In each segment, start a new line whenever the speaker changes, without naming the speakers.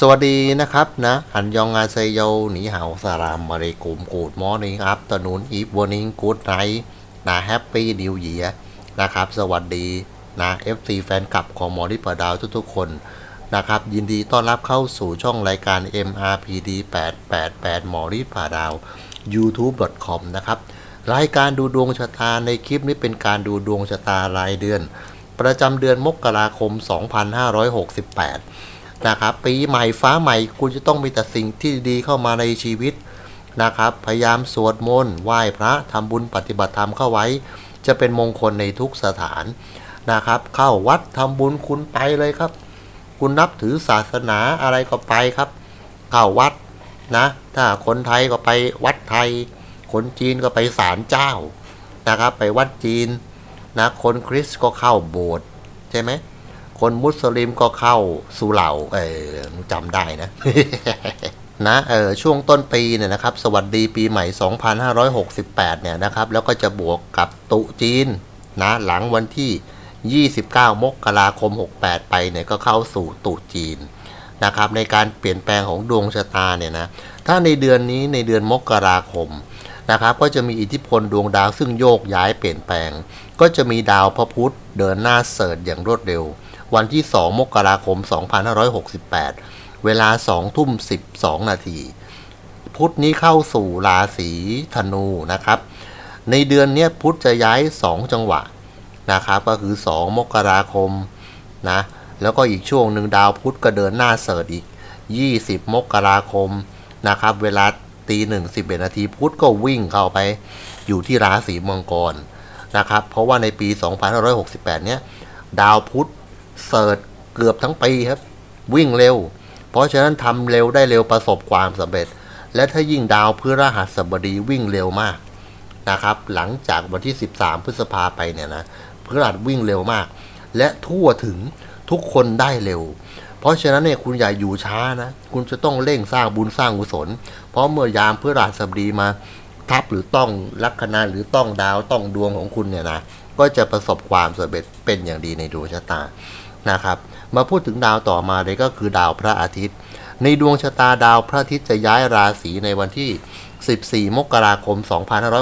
สวัสดีนะครับนะอันยองอาเซโยหนีเห่าสลามมาเลกุมกูดมอร์นิ่งอัพตนูนอีฟวอร์นิ่งกูดไนท์นะแฮปปี้นิวเยียนะครับ สวัสดีนะ FC แฟนคลับของหมอริปดาวทุกๆ คนนะครับ ยินดีต้อนรับเข้าสู่ช่องรายการ MRPD 888 หมอริปดาว youtube.com นะครับ รายการดูดวงชะตาในคลิปนี้เป็นการดูดวงชะตารายเดือน ประจำเดือนมกราคม 2568 นะครับ ปีใหม่ฟ้าใหม่ คุณจะต้องมีแต่สิ่งที่ดีเข้ามาในชีวิตนะครับ พยายามสวดมนต์ไหว้พระทำบุญปฏิบัติธรรมเข้าไว้ จะเป็นมงคลในทุกสถานนะครับ เข้าวัดทำบุญคุณไปเลยครับ คุณนับถือศาสนาอะไรก็ไปครับ เข้าวัดนะ ถ้าคนไทยก็ไปวัดไทย คนจีนก็ไปศาลเจ้านะครับ ไปวัดจีนนะ คนคริสต์ก็เข้าโบสถ์ใช่ไหม คนมุสลิมก็เข้าสุเหร่าเออจำได้นะนะเออช่วงต้นปีเนี่ยนะครับ สวัสดีปีใหม่ 2568 เนี่ยนะครับ แล้วก็จะบวกกับตุจีนนะหลังวันที่ 29 มกราคม 68 ไปเนี่ยก็เข้าสู่ตุจีนนะครับในการเปลี่ยนแปลงของดวงชะตาเนี่ยนะถ้าในเดือนนี้ในเดือนมกราคมนะครับก็จะมีอิทธิพลดวงดาวซึ่งโยกย้ายเปลี่ยนแปลง ก็จะมีดาวพระพุธเดินหน้าเสริฐอย่างรวดเร็ว วันที่ 2 มกราคม 2568 เวลา 2 ทุ่ม 12 นาที พุธนี้เข้าสู่ราศีธนูนะครับ ในเดือนนี้พุธจะย้าย 2 จังหวะนะครับ ก็คือ 2 มกราคมนะ แล้วก็อีกช่วงหนึ่งดาวพุธก็เดินหน้าเสริฐอีก 20 มกราคมนะครับ เวลาตีหนึ่งสิบเอ็ดนาทีพุธก็วิ่งเข้าไปอยู่ที่ราศีมังกรนะครับ เพราะว่าในปี 2568 เนี้ยดาวพุธ เสิร์ชเกือบทั้งปีครับ วิ่งเร็ว เพราะฉะนั้นทำเร็วได้เร็วประสบความสำเร็จ และถ้ายิ่งดาวพฤหัสบดีวิ่งเร็วมากนะครับ หลังจากวันที่ 13 พฤษภาไปเนี่ยนะพฤหัสวิ่งเร็วมาก และทั่วถึงทุกคนได้เร็ว เพราะฉะนั้นเนี่ยคุณอย่าอยู่ช้านะ คุณจะต้องเร่งสร้างบุญสร้างกุศล เพราะเมื่อยามพฤหัสบดีมาทับหรือต้องลัคนาหรือต้องดาวต้องดวงของคุณเนี่ยนะก็จะประสบความสำเร็จเป็นอย่างดีในดวงชะตา นะครับ มาพูดถึงดาวต่อมาเลยก็คือดาวพระอาทิตย์ ในดวงชะตาดาวพระอาทิตย์จะย้ายราศีในวันที่ 14 มกราคม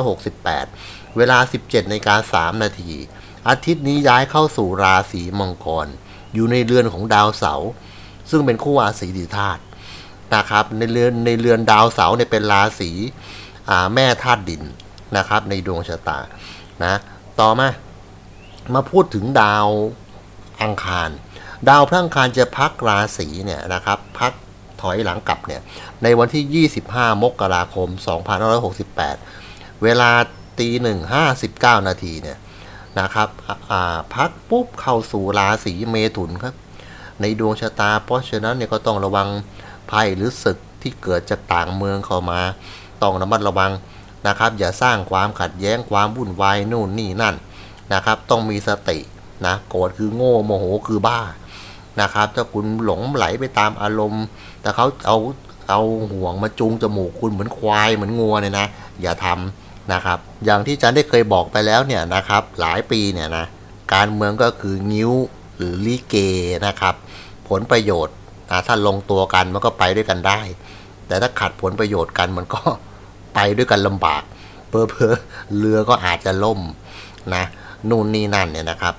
2568 เวลา 17ในการ3นาที อาทิตย์นี้ย้ายเข้าสู่ราศีมังกร อยู่ในเรือนของดาวเสาร์ซึ่งเป็นคู่อาศีดิธาตุนะครับในเรือนในเรือนดาวเสาร์เนี่ยเป็นราศีแม่ธาตุดินนะครับในดวงชะตานะต่อมามาพูดถึงดาว อังคาร ดาวพระอังคารจะพักราศีเนี่ยนะครับพักถอยหลังกลับเนี่ยในวันที่ 25 มกราคม 2568 เวลาตีหนึ่งห้าสิบเก้านาทีเนี่ยนะครับพักปุ๊บเข้าสู่ราศีเมถุนครับ ในดวงชะตา เพราะฉะนั้นเนี่ยก็ต้องระวังภัยหรือศึกที่เกิดจากต่างเมืองเข้ามา ต้องระมัดระวังนะครับ อย่าสร้างความขัดแย้งความวุ่นวายนู่นนี่นั่นนะครับ ต้องมีสติ นะโกรธคือโง่โมโหคือบ้านะครับ ถ้าคุณหลงไหลไปตามอารมณ์ แต่เขาเอาเอาห่วงมาจูงจมูกคุณเหมือนควายเหมือนงัวเนี่ยนะ อย่าทำนะครับ อย่างที่จันได้เคยบอกไปแล้วเนี่ยนะครับ หลายปีเนี่ยนะการเมืองก็คืองิ้วหรือลิเกนะครับ ผลประโยชน์นะถ้าลงตัวกันมันก็ไปด้วยกันได้ แต่ถ้าขัดผลประโยชน์กันมันก็ไปด้วยกันลำบากเพอเพอเรือก็อาจจะล่มนะนู่นนี่นั่นเนี่ยนะครับ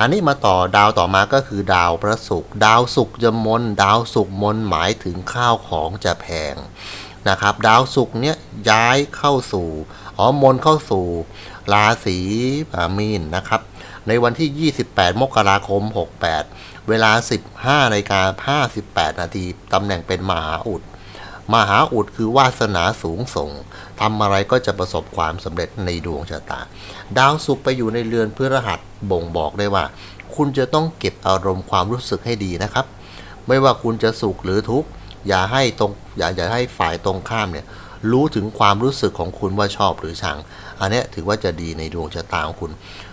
อันนี้มาต่อดาวต่อมาก็คือดาวพระศุกร์ดาวศุกร์จะมน ดาวศุกร์มนหมายถึงข้าวของจะแพงนะครับ ดาวศุกร์เนี้ยย้ายเข้าสู่อ๋อมนเข้าสู่ราศีมีนนะครับ ในวันที่ 28 มกราคม 68 เวลา 15นาฬิกา58 นาทีตำแหน่งเป็นมหาอุด มหาอุดคือวาสนาสูงส่งทำอะไรก็จะประสบความสำเร็จในดวงชะตา ดาวศุกร์ไปอยู่ในเรือนพฤหัสบ่งบอกได้ว่า คุณจะต้องเก็บอารมณ์ความรู้สึกให้ดีนะครับ ไม่ว่าคุณจะสุขหรือทุกข์อย่าให้ตรงอย่าอย่าให้ฝ่ายตรงข้ามเนี่ยรู้ถึงความรู้สึกของคุณว่าชอบหรือชัง อันนี้ถือว่าจะดีในดวงชะตาของคุณ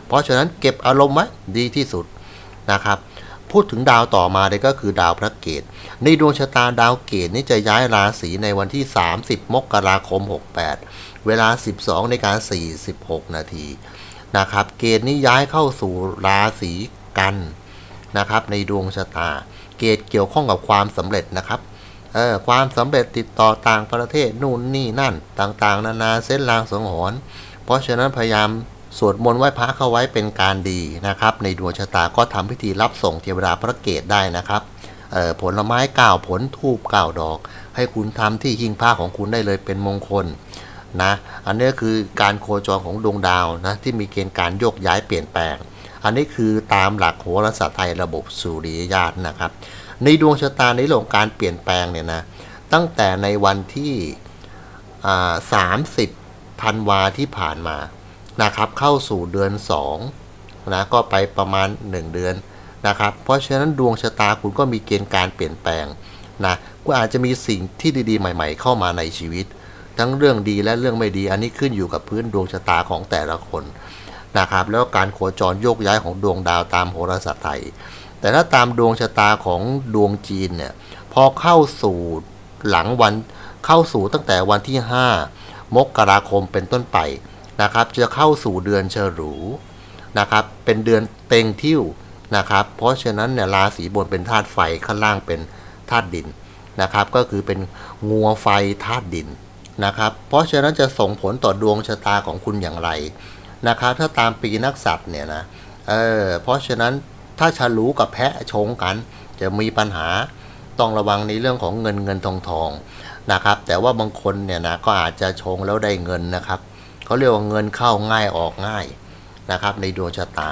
เพราะฉะนั้นเก็บอารมณ์ไว้ดีที่สุดนะครับ พูดถึงดาวต่อมาเลยก็คือดาวพระเกตในดวงชะตาดาวเกตนี่จะย้ายราศีในวันที่ 30 มกราคม 68 เวลา 12ในการ46 นาทีนะครับเกตนี้ย้ายเข้าสู่ราศีกันนะครับในดวงชะตา เกตเกี่ยวข้องกับความสำเร็จนะครับเออความสำเร็จติดต่อต่างประเทศนู่นนี่นั่นต่างๆ นานาเส้นลางสังหรณ์เพราะฉะนั้นพยายาม สวดมนต์ไหว้พระเข้าไว้เป็นการดีนะครับ ในดวงชะตาก็ทำพิธีรับส่งเทวดาพระเกตได้นะครับผลไม้เก้าผลทูบเก้าดอก ให้คุณทำที่หิ้งผ้าของคุณได้เลยเป็นมงคลนะอันนี้คือการโคจรของดวงดาวนะที่มีเกณฑ์การโยกย้ายเปลี่ยนแปลง อันนี้คือตามหลักโหราศาสตร์ไทยระบบสุริยญาตนะครับ ในดวงชะตาในเรื่องของการเปลี่ยนแปลงเนี่ยนะตั้งแต่ในวันที่สามสิบธันวาที่ผ่านมา นะครับเข้าสู่เดือน2นะก็ไปประมาณ 1 เดือนนะครับ เพราะฉะนั้นดวงชะตาคุณก็มีเกณฑ์การเปลี่ยนแปลงนะก็อาจจะมีสิ่งที่ดีๆ ใหม่ ๆ เข้ามาในชีวิต ทั้งเรื่องดีและเรื่องไม่ดี อันนี้ขึ้นอยู่กับพื้นดวงชะตาของแต่ละคนนะครับแล้วการโคจรโยกย้ายของดวงดาวตามโหราศาสตร์ไทย แต่ถ้าตามดวงชะตาของดวงจีนเนี่ยพอเข้าสู่หลังวันเข้าสู่ตั้งแต่วันที่ 5 มกราคมเป็นต้นไป นะครับจะเข้าสู่เดือนเฉลูนะครับเป็นเดือนเต็งทิ่วนะครับเพราะฉะนั้นเนี่ยราศีบนเป็นธาตุไฟข้างล่างเป็นธาตุดินนะครับก็คือเป็นงัวไฟธาตุดินนะครับเพราะฉะนั้นจะส่งผลต่อดวงชะตาของคุณอย่างไรนะครับถ้าตามปีนักษัตว์เนี่ยนะเออเพราะฉะนั้นถ้าฉลูกับแพะชงกัน จะมีปัญหาต้องระวังในเรื่องของเงินเงินทองทองนะครับแต่ว่าบางคนเนี่ยนะก็อาจจะชงแล้วได้เงินนะครับ เขาเรียกว่าเงินเข้าง่ายออกง่ายนะครับในดวงชะตา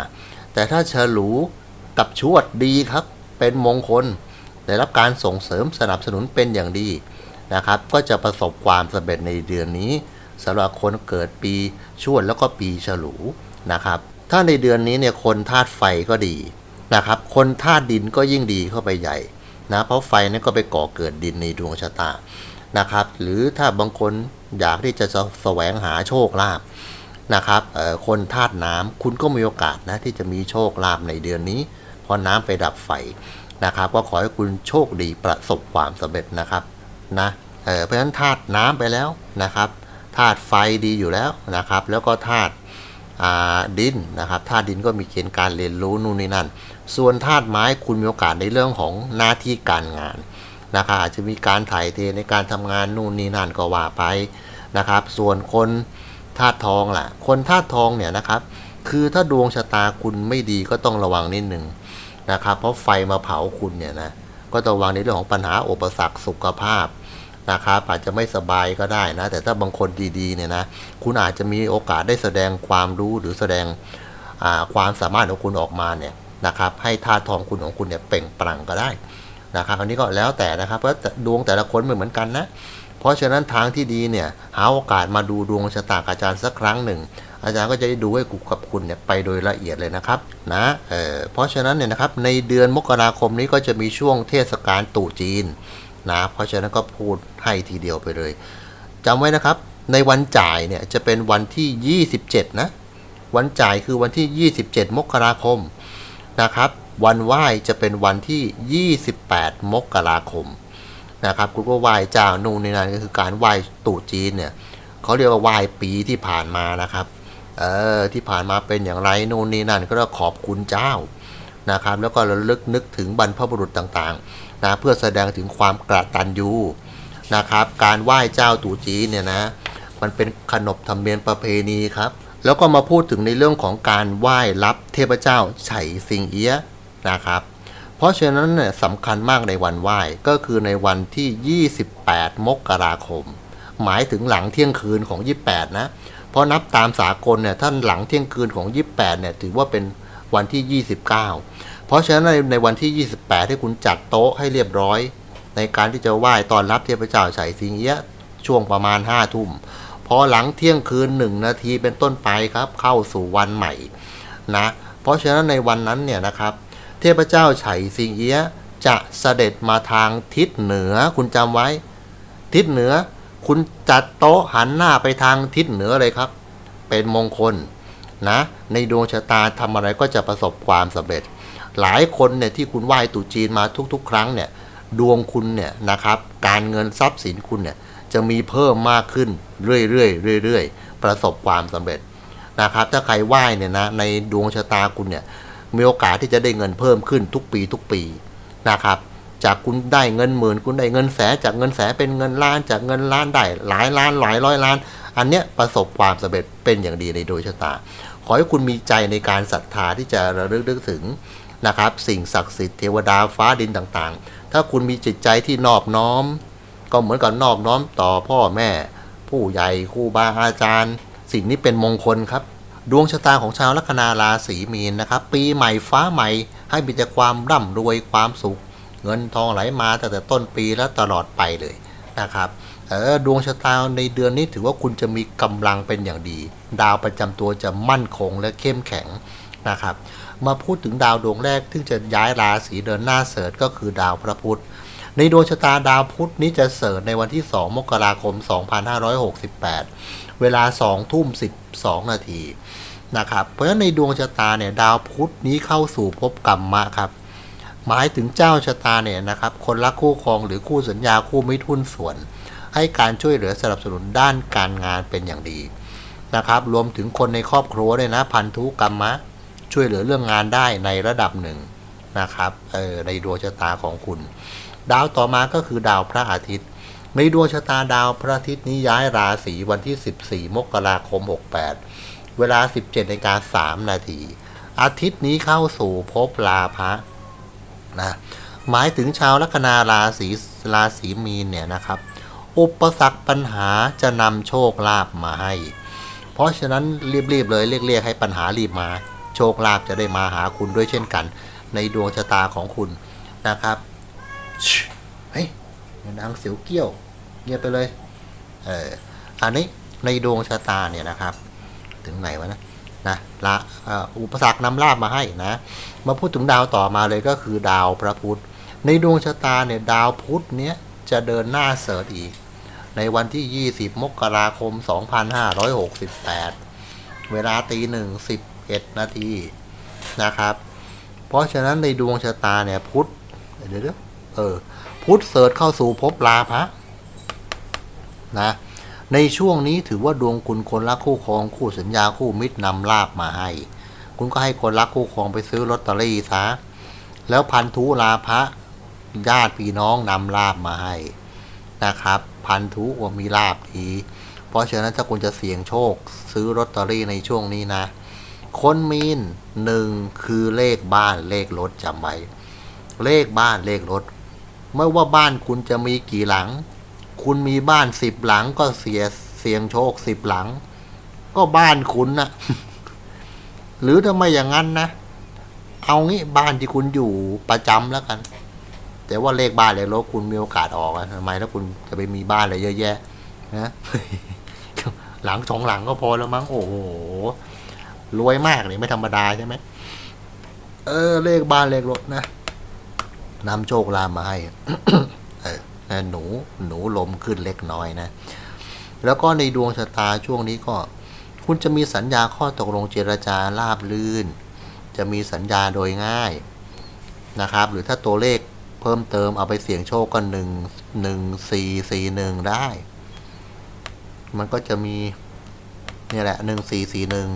แต่ถ้าฉลูกับชวดดีครับ เป็นมงคล ได้รับการส่งเสริมสนับสนุนเป็นอย่างดีนะครับ ก็จะประสบความสำเร็จในเดือนนี้สำหรับคนเกิดปีชวดแล้วก็ปีฉลูนะครับ ถ้าในเดือนนี้เนี่ยคนธาตุไฟก็ดีนะครับ คนธาตุดินก็ยิ่งดีเข้าไปใหญ่นะเพราะไฟนี่ก็ไปก่อเกิดดินในดวงชะตานะครับ หรือถ้าบางคน อยากที่จะแสวงหาโชคลาภนะครับคนธาตุน้ำคุณก็มีโอกาสนะที่จะมีโชคลาภในเดือนนี้ เพราะน้ำไปดับไฟนะครับ ก็ขอให้คุณโชคดีประสบความสำเร็จนะครับนะเเพราะฉะนั้นธาตุน้ำไปแล้วนะครับธาตุไฟดีอยู่แล้วนะครับ แล้วก็ธาตุดินนะครับธาตุดินก็มีเกณฑ์การเรียนรู้นู่นนี่นั่น ส่วนธาตุไม้คุณมีโอกาสในเรื่องของหน้าที่การงาน นะครับอาจจะมีการถ่ายเทในการทำงานนู่นนี่นั่นก็ว่าไปนะครับ ส่วนคนธาตุทองล่ะ คนธาตุทองเนี่ยนะครับ คือถ้าดวงชะตาคุณไม่ดีก็ต้องระวังนิดหนึ่งนะครับ เพราะไฟมาเผาคุณเนี่ยนะก็ต้องระวังในเรื่องของปัญหาอุปสรรคสุขภาพนะครับอาจจะไม่สบายก็ได้นะ แต่ถ้าบางคนดีๆเนี่ยนะคุณอาจจะมีโอกาสได้แสดงความรู้หรือแสดงความสามารถของคุณออกมาเนี่ยนะครับ ให้ธาตุทองคุณของคุณเนี่ยเปล่งปลั่งก็ได้ นะครับอันนี้ก็แล้วแต่นะครับเพราะดวงแต่ละคนไม่เหมือนกันนะ เพราะฉะนั้นทางที่ดีเนี่ยหาโอกาสมาดูดวงชะตาอาจารย์สักครั้งหนึ่ง อาจารย์ก็จะได้ดูให้กูกับคุณเนี่ยไปโดยละเอียดเลยนะครับนะเออเพราะฉะนั้นเนี่ยนะครับในเดือนมกราคมนี้ก็จะมีช่วงเทศกาลตู่จีนนะเพราะฉะนั้นก็พูดให้ทีเดียวไปเลยจำไว้นะครับในวันจ่ายเนี่ยจะเป็นวันที่ 27 นะ วันจ่ายคือวันที่ 27 มกราคมนะครับ วันไหว้จะเป็นวันที่ 28 มกราคมนะครับคุณก็ไหว้เจ้านู่นนี่นั่นก็คือการไหว้ตู่จีนเนี่ยเขาเรียกว่าไหว้ปีที่ผ่านมานะครับเออที่ผ่านมาเป็นอย่างไรนู่นนี่นั่นก็ต้องขอบคุณเจ้านะครับ แล้วก็ระลึกนึกถึงบรรพบุรุษต่างๆนะเพื่อแสดงถึงความกระตัญญูนะครับ การไหว้เจ้าตู่จีนเนี่ยนะมันเป็นขนบธรรมเนียมประเพณีครับแล้วก็มาพูดถึงในเรื่องของการไหว้รับเทพเจ้าไฉสิงเอี้ย นะครับ เพราะฉะนั้นเนี่ยสำคัญมากในวันไหว้ก็คือในวันที่ 28 มกราคม หมายถึงหลังเที่ยงคืนของ 28 นะ เพราะนับตามสากลเนี่ยท่านหลังเที่ยงคืนของ 28 เนี่ยถือว่าเป็นวันที่ 29 เพราะฉะนั้นในในวันที่ 28 ที่คุณจัดโต๊ะให้เรียบร้อย ในการที่จะไหว้ตอนรับเทพเจ้าไฉสิงเอี้ยช่วงประมาณ5ทุ่มพอหลังเที่ยงคืน 1 นาทีเป็นต้นไปครับ เข้าสู่วันใหม่นะ เพราะฉะนั้นในวันนั้นเนี่ยนะครับ เทพเจ้าไฉสิงเอี้ยจะเสด็จมาทางทิศเหนือคุณจำไว้ ทิศเหนือ คุณจัดโต๊ะหันหน้าไปทางทิศเหนือเลยครับ เป็นมงคลนะ ในดวงชะตาทำอะไรก็จะประสบความสำเร็จ หลายคนเนี่ยที่คุณไหว้ตูจีนมาทุกๆ ครั้งเนี่ยดวงคุณเนี่ยนะครับ การเงินทรัพย์สินคุณเนี่ยจะมีเพิ่มมากขึ้นเรื่อยๆเรื่อยๆประสบความสำเร็จนะครับ ถ้าใครไหว้เนี่ยนะในดวงชะตาคุณเนี่ย มีโอกาสที่จะได้เงินเพิ่มขึ้นทุกปีทุกปีนะครับ จากคุณได้เงินหมื่นคุณได้เงินแสนจากเงินแสนเป็นเงินล้านจากเงินล้านได้หลายล้านหลายร้อยล้าน อันเนี้ยประสบความสำเร็จเป็นอย่างดีในดวงชะตา ขอให้คุณมีใจในการศรัทธาที่จะระลึกนึกถึงนะครับ สิ่งศักดิ์สิทธิ์เทวดาฟ้าดินต่างๆ ถ้าคุณมีจิตใจที่นอบน้อม ก็เหมือนกับนอบน้อมต่อพ่อแม่ ผู้ใหญ่ครูบาอาจารย์ สิ่งนี้เป็นมงคลครับ ดวงชะตาของชาวลัคนาราศีมีนนะครับ ปีใหม่ฟ้าใหม่ให้มีแต่ความร่ำรวยความสุข เงินทองไหลมาตั้งแต่ต้นปีและตลอดไปเลยนะครับเออดวงชะตาในเดือนนี้ถือว่าคุณจะมีกำลังเป็นอย่างดี ดาวประจำตัวจะมั่นคงและเข้มแข็งนะครับ มาพูดถึงดาวดวงแรกที่จะย้ายราศีเดินหน้าเสริฐก็คือดาวพระพุธในดวงชะตาดาวพุธนี้จะเสริฐในวันที่ 2 มกราคม 2568 เวลา2ทุ่ม12 นาทีนะครับ เพราะฉะนั้นในดวงชะตาเนี่ยดาวพุธนี้เข้าสู่ภพกรรมะครับ หมายถึงเจ้าชะตาเนี่ยนะครับคนรักคู่ครองหรือคู่สัญญาคู่มิตรหุ้นส่วน ให้การช่วยเหลือสนับสนุนด้านการงานเป็นอย่างดีนะครับรวมถึงคนในครอบครัวด้วยนะพันธุกรรมะ ช่วยเหลือเรื่องงานได้ในระดับหนึ่งนะครับออในดวงชะตาของคุณ ดาวต่อมาก็คือดาวพระอาทิตย์ ในดวงชะตาดาวพระอาทิตย์นี้ย้ายราศีวันที่ 14 มกราคม 68 เวลา 17ในการ3นาที อาทิตย์นี้เข้าสู่ภพลาภะนะหมายถึงชาวลัคนาราศีราศีมีนเนี่ยนะครับ อุปสรรคปัญหาจะนำโชคลาภมาให้ เพราะฉะนั้นรีบๆเลยเรียกๆให้ปัญหารีบมา โชคลาภจะได้มาหาคุณด้วยเช่นกัน ในดวงชะตาของคุณนะครับ นางเสียวเกี้ยว เงียบไปเลย เอออันนี้ในดวงชะตาเนี่ยนะครับ ถึงไหนวะนะนะละอุปสรรคนำลาบมาให้นะ มาพูดถึงดาวต่อมาเลยก็คือดาวพระพุธ ในดวงชะตาเนี่ยดาวพุธเนี้ยจะเดินหน้าเสริฐอีก ในวันที่ 20 มกราคม 2568 เวลาตีหนึ่งสิบเอ็ดนาทีนะครับ เพราะฉะนั้นในดวงชะตาเนี่ยพุธเดี๋ยว เออพุทธเสริฐเข้าสู่ภพลาภะนะในช่วงนี้ถือว่าดวงคุณคนรักคู่ครองคู่สัญญาคู่มิตรนำลาบมาให้ คุณก็ให้คนรักคู่ครองไปซื้อลอตเตอรี่ซะแล้วพันธุลาภะญาติพี่น้องนำลาบมาให้นะครับ พันธุว่ามีลาบดีเพราะฉะนั้นถ้าคุณจะเสี่ยงโชค ซื้อลอตเตอรี่ในช่วงนี้นะ คนมีนหนึ่งคือเลขบ้านเลขรถจำไว้เลขบ้านเลขรถ ไม่ว่าบ้านคุณจะมีกี่หลัง คุณมีบ้านสิบหลังก็เสียเสียงโชคสิบหลัง ก็บ้านคุณนะหรือถ้าไม่อย่างนั้นนะ เอางี้บ้านที่คุณอยู่ประจำแล้วกัน แต่ว่าเลขบ้านเลขรถคุณมีโอกาสออกอะทำไมถ้าคุณจะไปมีบ้านอะไรเยอะแยะ นะหลังสองหลังก็พอแล้วมั้งโอ้โหรวยมากเลยไม่ธรรมดาใช่ไหมเออเลขบ้านเลขรถนะ นำโชคลามาให้เออหนูหนูลมขึ้นเล็กน้อยนะ แล้วก็ในดวงชะตาช่วงนี้ก็ คุณจะมีสัญญาข้อตกลงเจรจาราบลื่น จะมีสัญญาโดยง่ายนะครับ หรือถ้าตัวเลขเพิ่มเติมเอาไปเสี่ยงโชคก็หนึ่งหนึ่งสี่สี่หนึ่งได้ มันก็จะมีนี่แหละหนึ่งสี่สี่หนึ่ง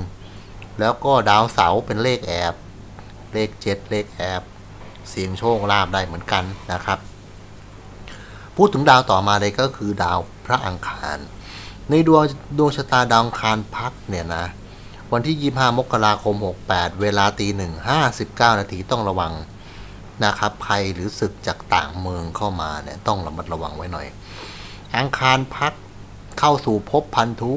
แล้วก็ดาวเสาเป็นเลขแอบ เลขเจ็ดเลขแอบ เสียงโชคลาภได้เหมือนกันนะครับ พูดถึงดาวต่อมาเลยก็คือดาวพระอังคาร ในดวงดวงชะตาดาวอังคารพักเนี่ยนะ วันที่ 25 มกราคม 68 เวลาตีหนึ่ง59นาทีต้องระวังนะครับภัยหรือศึกจากต่างเมืองเข้ามาเนี่ยต้องระมัดระวังไว้หน่อย อังคารพักเข้าสู่ภพพันธุ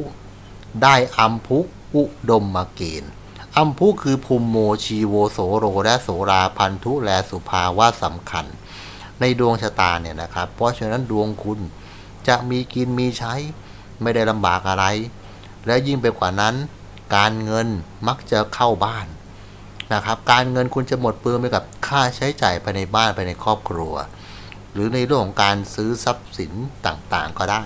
ได้อัมพุอุดมมาเกณฑ์ อัมพุคือภูมิโมชีโวโสโรและโสราพันธุและสุภาวะสำคัญ ในดวงชะตาเนี่ยนะครับ เพราะฉะนั้นดวงคุณจะมีกินมีใช้ ไม่ได้ลำบากอะไร และยิ่งไปกว่านั้น การเงินมักจะเข้าบ้านนะครับ การเงินคุณจะหมดเปลืองไปกับค่าใช้จ่ายภายในบ้านภายในครอบครัว หรือในเรื่องของการซื้อทรัพย์สินต่างๆก็ได้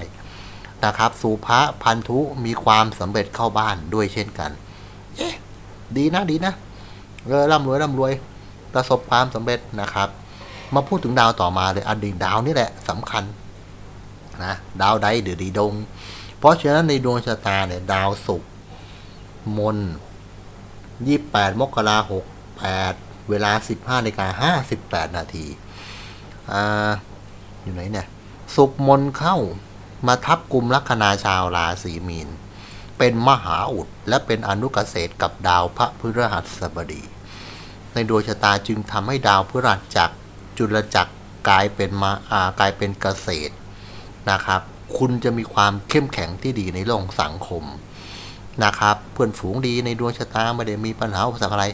นะครับสุภะพันธุมีความสำเร็จเข้าบ้านด้วยเช่นกัน เอ๊ะ ดีนะดีนะเออร่ำรวยร่ำรวยประสบความสำเร็จนะครับ มาพูดถึงดาวต่อมาเลยอดีดาวนี่แหละสำคัญนะดาวใดเดือดีดง เพราะฉะนั้นในดวงชะตาเนี่ยดาวศุกร์มนยี่แปดมกราหกแปดเวลาสิบห้านาฬิกาห้าสิบแปดนาทีอ่าอยู่ไหนเนี่ยสุกร์มนเข้ามาทับกลุ่มลัคนาชาวราศีมีน เป็นมหาอุด และเป็นอนุกเกษตรกับดาวพระพฤหัสบดี ในดวงชะตาจึงทำให้ดาวพฤหัสจากจุลจักรกลายเป็นมาอากลายเป็นเกษตรนะครับ คุณจะมีความเข้มแข็งที่ดีในโลกสังคมนะครับ เพื่อนฝูงดีในดวงชะตาไม่ได้มีปัญหาอุปสรรคอะไร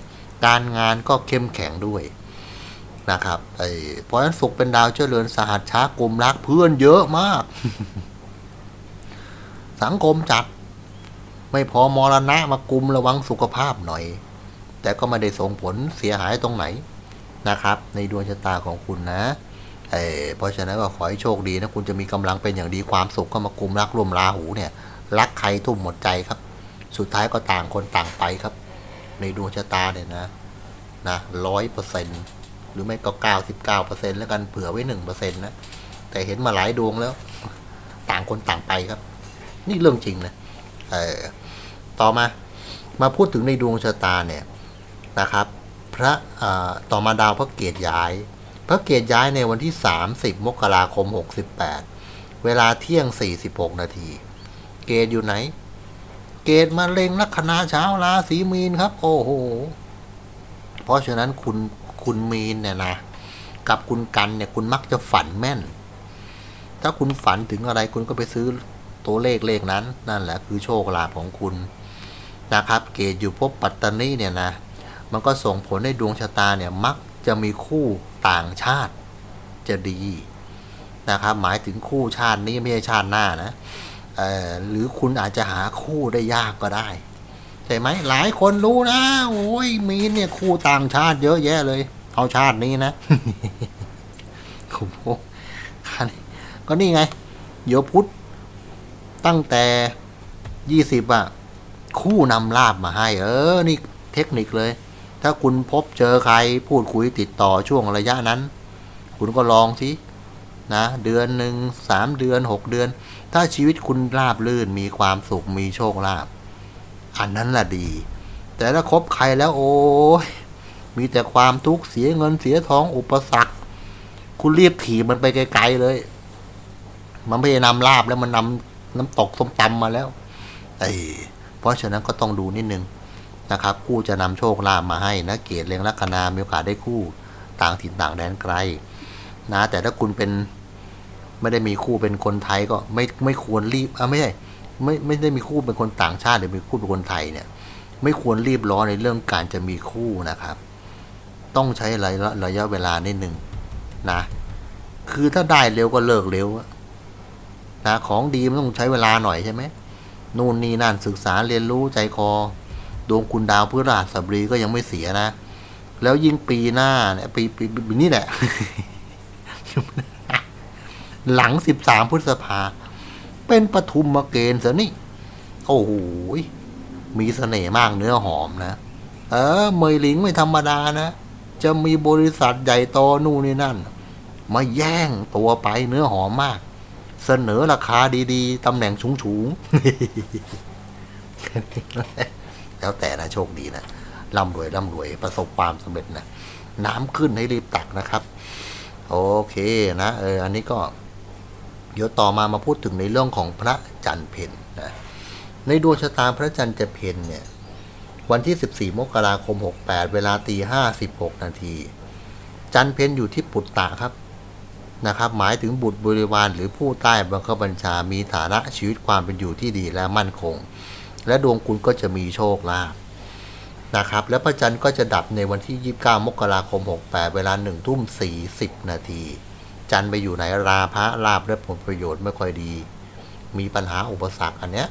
การงานก็เข้มแข็งด้วยนะครับไอ้เพราะฉะนั้นสุขเป็นดาวเจริญสหัสช้ากลมรักเพื่อนเยอะมาก สังคมจัด ไม่พอมรณะมากุมระวังสุขภาพหน่อย แต่ก็ไม่ได้ส่งผลเสียหายตรงไหนนะครับ ในดวงชะตาของคุณนะเออเพราะฉะนั้นก็ขอให้โชคดีนะคุณจะมีกำลังเป็นอย่างดีความสุขก็มากุมรักรวมราหูเนี่ย รักใครทุ่มหมดใจครับ สุดท้ายก็ต่างคนต่างไปครับ ในดวงชะตาเนี่ยนะนะร้อยเปอร์เซ็นต์หรือไม่ก็เก้าสิบเก้าเปอร์เซ็นต์แล้วกันเผื่อไว้หนึ่งเปอร์เซ็นต์นะแต่เห็นมาหลายดวงแล้ว ต่างคนต่างไปครับ นี่เรื่องจริงนะ เออต่อมามาพูดถึงในดวงชะตาเนี่ยนะครับ พระต่อมาดาวพระเกตย้าย พระเกตย้ายในวันที่ 30 มกราคม 68 เวลาเที่ยง 46 นาที เกตอยู่ไหน เกตมาเล็งลัคนาเช้าราศีมีนครับ โอ้โห เพราะฉะนั้นคุณคุณมีนเนี่ยนะ กับคุณกันเนี่ยคุณมักจะฝันแม่น ถ้าคุณฝันถึงอะไรคุณก็ไปซื้อ ตัวเลขเลขนั้น นั่นแหละคือโชคลาภของคุณนะครับ เกตอยู่ภพปัตตานีเนี่ยนะมันก็ส่งผลให้ดวงชะตาเนี่ยมักจะมีคู่ต่างชาติจะดีนะครับ หมายถึงคู่ชาตินี้ไม่ใช่ชาติหน้านะเออหรือคุณอาจจะหาคู่ได้ยากก็ได้ใช่ไหมหลายคนรู้นะโอ้ยมีเนี่ยคู่ต่างชาติเยอะแยะเลย เอาชาตินี้นะโอ้โหคันก็นี่ไง เดี๋ยวพุทธ ตั้งแต่ยี่สิบอะ คู่นำลาบมาให้ เออ นี่เทคนิคเลย ถ้าคุณพบเจอใครพูดคุยติดต่อช่วงระยะนั้น คุณก็ลองสินะเดือนหนึ่งสามเดือนหกเดือน ถ้าชีวิตคุณราบลื่นมีความสุขมีโชคลาภอันนั้นแหละดี แต่ถ้าคบใครแล้วโอ้ยมีแต่ความทุกข์เสียเงินเสียทองอุปสรรค คุณรีบถีบมันไปไกลๆเลย มันไม่ได้นำลาบแล้วมันนำ น้ำตกส้มตำมาแล้วเอ้ยเพราะฉะนั้นก็ต้องดูนิดนึงนะครับ คู่จะนำโชคลาภมาให้นะเกตเลียงลัคนามีโอกาสได้คู่ต่างถิ่นต่างแดนไกล นะ แต่ถ้าคุณเป็นไม่ได้มีคู่เป็นคนไทยก็ไม่ไม่ควรรีบอะไม่ใช่ไม่ไม่ได้มีคู่เป็นคนต่างชาติหรือมีคู่เป็นคนไทยเนี่ย ไม่ควรรีบร้อนในเรื่องการจะมีคู่นะครับ ต้องใช้ระยะระยะเวลานิดหนึ่งนะ คือถ้าได้เร็วก็เลิกเร็วอะ นะของดีมันต้องใช้เวลาหน่อยใช่ไหมนู่นนี่นั่นศึกษาเรียนรู้ใจคอ ดวงคุณดาวพฤหัสบดีก็ยังไม่เสียนะ แล้วยิ่งปีหน้าเนี่ยปีปีปีนี้แหละ หลังสิบสามพฤษภา เป็นปทุมมาเกณฑ์ซะนี่ โอ้โหยมีเสน่ห์มากเนื้อหอมนะ เออ เมยหลิงไม่ธรรมดานะ จะมีบริษัทใหญ่โตนู่นนี่นั่น มาแย่งตัวไปเนื้อหอมมาก เสนอราคาดีๆ ตำแหน่งสูงๆ แล้วแต่นะโชคดีนะร่ำรวยร่ำรวยประสบความสำเร็จนะ น้ำขึ้นให้รีบตักนะครับ โอเคนะเอออันนี้ก็เดี๋ยวต่อมามาพูดถึงในเรื่องของพระจันทร์เพนนะในดวงชะตาพระจันทร์จะเพนเนี่ย วันที่ 14 มกราคม 68 เวลาตี56นาที จันทร์เพนอยู่ที่ปุตตะครับ นะครับหมายถึงบุตรบริวารหรือผู้ใต้บังคับบัญชามีฐานะชีวิตความเป็นอยู่ที่ดีและมั่นคง และดวงคุณก็จะมีโชคลาภนะครับและพระจันทร์ก็จะดับในวันที่ 29 มกราคม 68 เวลา1ทุ่ม 40 นาที จันทร์ไปอยู่ในราพะลาบและผลประโยชน์ไม่ค่อยดี มีปัญหาอุปสรรคอันเนี้ย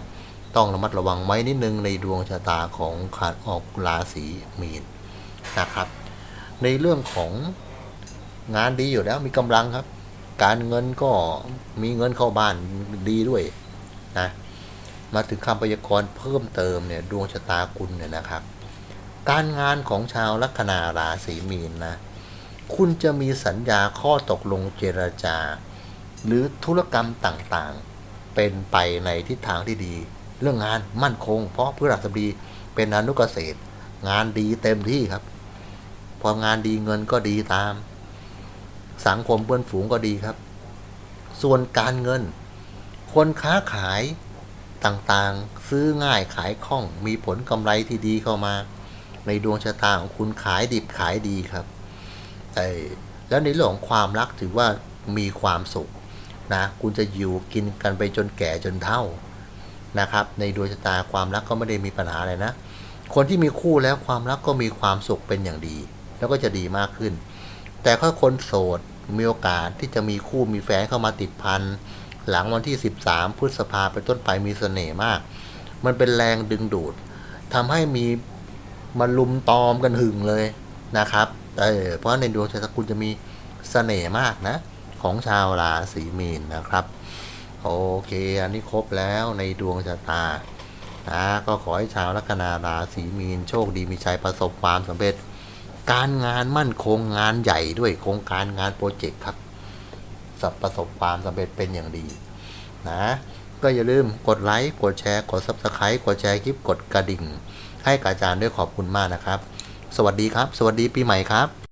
ต้องระมัดระวังไว้นิดนึงในดวงชะตาของขาดออกราศีมีนนะครับ ในเรื่องของงานดีอยู่แล้วมีกำลังครับ การเงินก็มีเงินเข้าบ้านดีด้วยนะมาถึงคำพยากรณ์เพิ่มเติมเนี่ยดวงชะตาคุณเนี่ยนะครับ การงานของชาวลัคนาราศีมีนนะคุณจะมีสัญญาข้อตกลงเจรจา หรือธุรกรรมต่างๆ เป็นไปในทิศทางที่ดี เรื่องงานมั่นคง เพราะพฤหัสบดีเป็นอนุเกษตรงานดีเต็มที่ครับ พองานดีเงินก็ดีตาม สังคมเพื่อนฝูงก็ดีครับ ส่วนการเงิน คนค้าขายต่างๆ ซื้อง่ายขายคล่อง มีผลกำไรที่ดีเข้ามา ในดวงชะตาของคุณขายดิบขายดีครับเออแล้วในเรื่องของความรักถือว่ามีความสุขนะคุณจะอยู่กินกันไปจนแก่จนเฒ่านะครับ ในดวงชะตาความรักก็ไม่ได้มีปัญหาอะไรนะ คนที่มีคู่แล้วความรักก็มีความสุขเป็นอย่างดี แล้วก็จะดีมากขึ้น แต่ถ้าคนโสดมีโอกาสที่จะมีคู่มีแฟนเข้ามาติดพันหลังวันที่ 13 พฤษภาเป็นต้นไปมีเสน่ห์มาก มันเป็นแรงดึงดูดทำให้มีมาลุมตอมกันหึงเลยนะครับเออเพราะในดวงชะตาคุณจะมีเสน่ห์มากนะ ของชาวราศีมีนนะครับ โอเค อันนี้ครบแล้วในดวงชะตานะก็ขอให้ชาวลัคนาราศีมีนโชคดีมีชัยประสบความสำเร็จ การงานมั่นคงงานใหญ่ด้วยโครงการงานโปรเจกต์ครับสับประสบความสำเร็จเป็นอย่างดีนะก็อย่าลืมกดไลค์กดแชร์ กด Subscribe กดแชร์คลิปกดกระดิ่ง ให้กับอาจารย์ด้วยขอบคุณมากนะครับ สวัสดีครับ สวัสดีปีใหม่ครับ